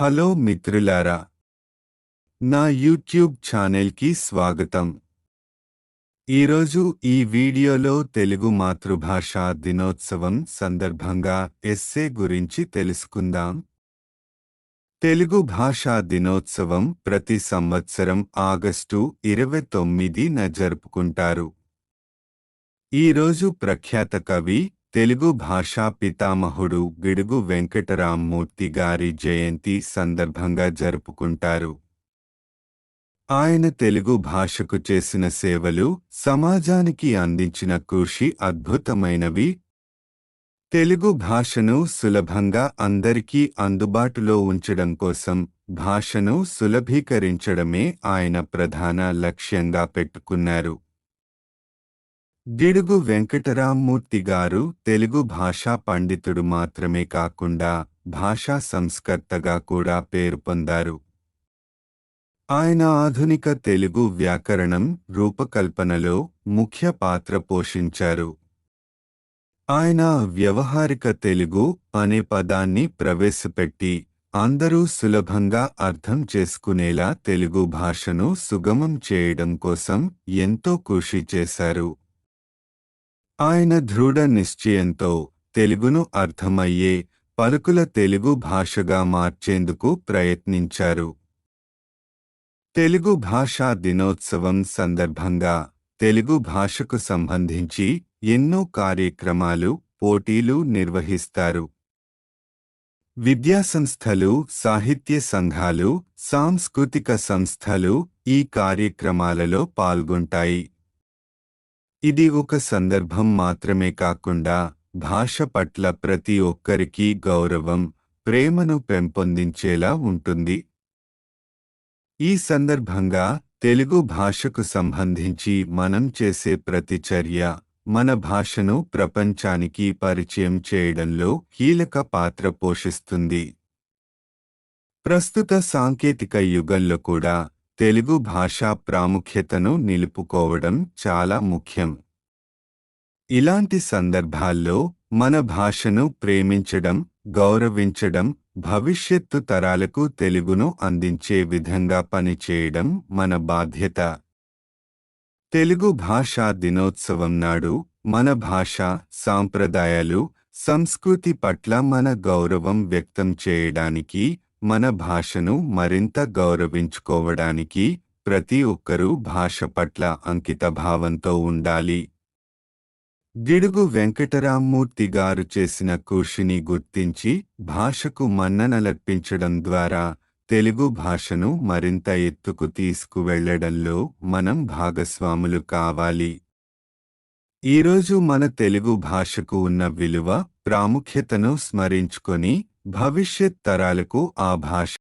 Hello మిత్రులారా నా YouTube ఛానల్కి స్వాగతం. ఈరోజు ఈ వీడియోలో తెలుగు మాతృభాషా దినోత్సవం సందర్భంగా ఎస్సే గురించి తెలుసుకుందాం. తెలుగు భాషా దినోత్సవం ప్రతి సంవత్సరం ఆగస్టు ఇరవై తొమ్మిదిన జరుపుకుంటారు. ఈరోజు ప్రఖ్యాత కవి తెలుగు భాషా పితామహుడు గిడుగు వెంకటరామ్మూర్తి గారి జయంతి సందర్భంగా జరుపుకుంటారు. ఆయన తెలుగు భాషకు చేసిన సేవలు సమాజానికి అందించిన కృషి అద్భుతమైనవి. తెలుగు భాషను సులభంగా అందరికీ అందుబాటులో ఉంచడం కోసం భాషను సులభీకరించడమే ఆయన ప్రధాన లక్ష్యంగా పెట్టుకున్నారు. గిడుగు వెంకటరామ్మూర్తి గారు తెలుగు భాషా పండితుడు మాత్రమే కాకుండా భాషా సంస్కర్తగా కూడా పేరు పొందారు. ఆయన ఆధునిక తెలుగు వ్యాకరణం రూపకల్పనలో ముఖ్య పాత్ర పోషించారు. ఆయన వ్యవహారిక తెలుగు అనే పదాన్ని ప్రవేశపెట్టి అందరూ సులభంగా అర్థం చేసుకునేలా తెలుగు భాషను సుగమం చేయడం కోసం ఎంతో కృషి చేశారు. ఆయన దృఢ నిశ్చయంతో తెలుగును అర్థమయ్యే పలుకుల తెలుగు భాషగా మార్చేందుకు ప్రయత్నించారు. తెలుగు భాషా దినోత్సవం సందర్భంగా తెలుగు భాషకు సంబంధించి ఎన్నో కార్యక్రమాలు పోటీలు నిర్వహిస్తారు. విద్యాసంస్థలు సాహిత్య సంఘాలు సాంస్కృతిక సంస్థలు ఈ కార్యక్రమాలలో పాల్గొంటాయి. ఇది ఒక సందర్భం మాత్రమే కాకుండా భాష పట్ల ప్రతి ఒక్కరికీ గౌరవం ప్రేమను పెంపొందించేలా ఉంటుంది. ఈ సందర్భంగా తెలుగు భాషకు సంబంధించి మనం చేసే ప్రతిచర్య మన భాషను ప్రపంచానికి పరిచయం చేయడంలో కీలక పాత్ర పోషిస్తుంది. ప్రస్తుత సాంకేతిక యుగంలో కూడా తెలుగు భాషా ప్రాముఖ్యతను నిలుపుకోవడం చాలా ముఖ్యం. ఇలాంటి సందర్భాల్లో మన భాషను ప్రేమించడం గౌరవించడం భవిష్యత్తు తరాలకు తెలుగును అందించే విధంగా పనిచేయడం మన బాధ్యత. తెలుగు భాషా దినోత్సవం నాడు మన భాష సాంప్రదాయాలు సంస్కృతి పట్ల మన గౌరవం వ్యక్తం చేయడానికి మన భాషను మరింత గౌరవించుకోవడానికి ప్రతి ఒక్కరూ భాష పట్ల అంకిత భావంతో ఉండాలి. గిడుగు వెంకటరామ్మూర్తి గారు చేసిన కృషిని గుర్తించి భాషకు మన్ననలర్పించడం ద్వారా తెలుగు భాషను మరింత ఎత్తుకు తీసుకువెళ్ళడంలో మనం భాగస్వాములు కావాలి. ఈరోజు మన తెలుగు భాషకు ఉన్న విలువ ప్రాముఖ్యతను స్మరించుకొని భవిష్యత్ తరాలకు ఆ భాష